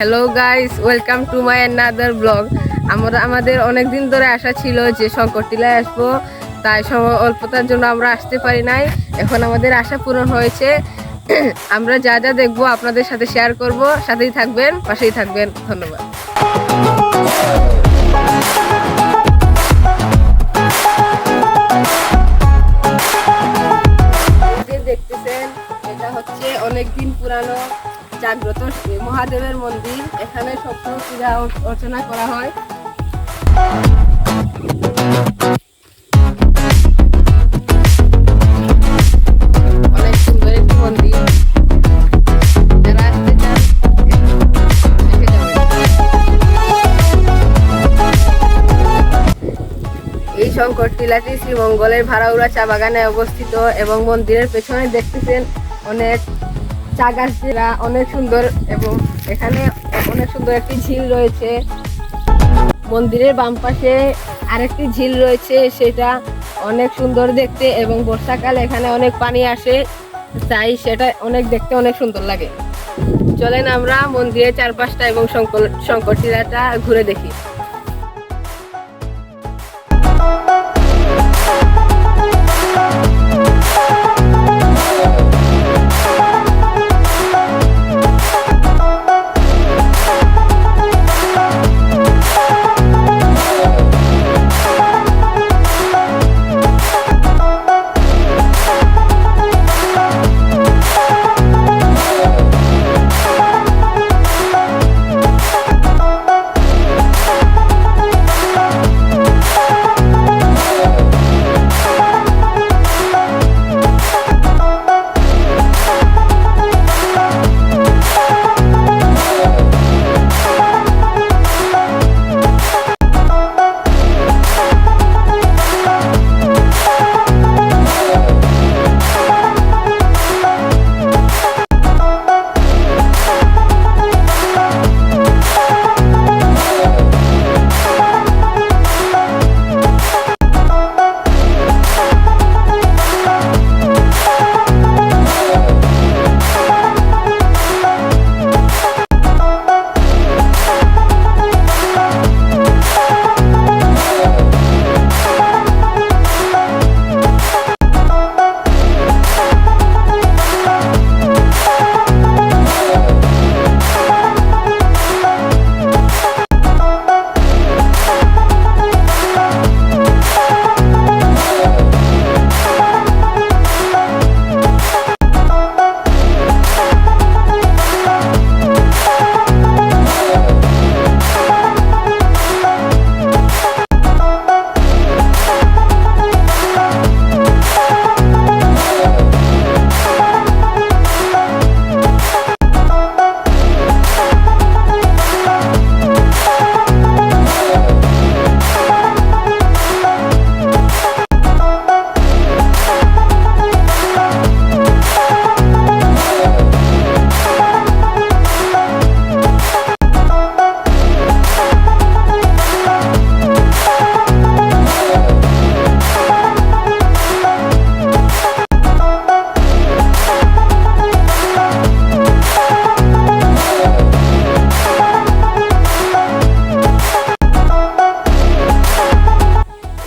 Hello guys welcome to my another blog আমরা আমাদের অনেক দিন ধরে আশা ছিল যে শঙ্করটিলায় আসব, তাই অল্পতার জন্য আমরা আসতে পারি নাই। এখন আমাদের আশা পূরণ হয়েছে। আমরা যা যা দেখব আপনাদের সাথে শেয়ার করব। সাথেই থাকবেন, পাশেই থাকবেন। ধন্যবাদ। দেখতেছেন, এটা হচ্ছে অনেক দিন পুরানো জাগ্রত মহাদেবের মন্দির। এখানে সবসময় পূজা অর- অর্চনা করা হয়। শঙ্কর টিলাটি শ্রীমঙ্গলের ভাড়াউড়া চা বাগানে অবস্থিত এবং মন্দিরের পেছনে দেখতেছেন অনেক চা গাছ যেটা অনেক সুন্দর এবং এখানে অনেক সুন্দর একটি ঝিল রয়েছে। মন্দিরের বাম পাশে আরেকটি ঝিল রয়েছে, সেটা অনেক সুন্দর দেখতে এবং বর্ষাকালে এখানে অনেক পানি আসে, তাই সেটা অনেক দেখতে অনেক সুন্দর লাগে। চলেন আমরা মন্দিরের চারপাশটা এবং শঙ্কর শঙ্কর টিলাটা ঘুরে দেখি।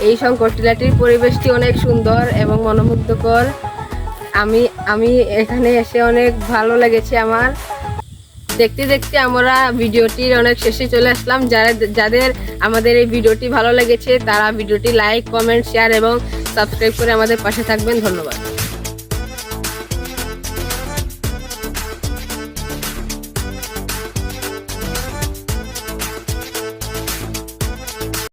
এই শঙ্কর টিলাটির পরিবেশটি অনেক সুন্দর এবং মনোমুগ্ধকর। আমি আমি এখানে এসে অনেক ভালো লেগেছে আমার। দেখতে দেখতে আমরা ভিডিওটির অনেক শেষে চলে আসলাম। যারা, যাদের আমাদের এই ভিডিওটি ভালো লেগেছে, তারা ভিডিওটি লাইক, কমেন্ট, শেয়ার এবং সাবস্ক্রাইব করে আমাদের পাশে থাকবেন। ধন্যবাদ।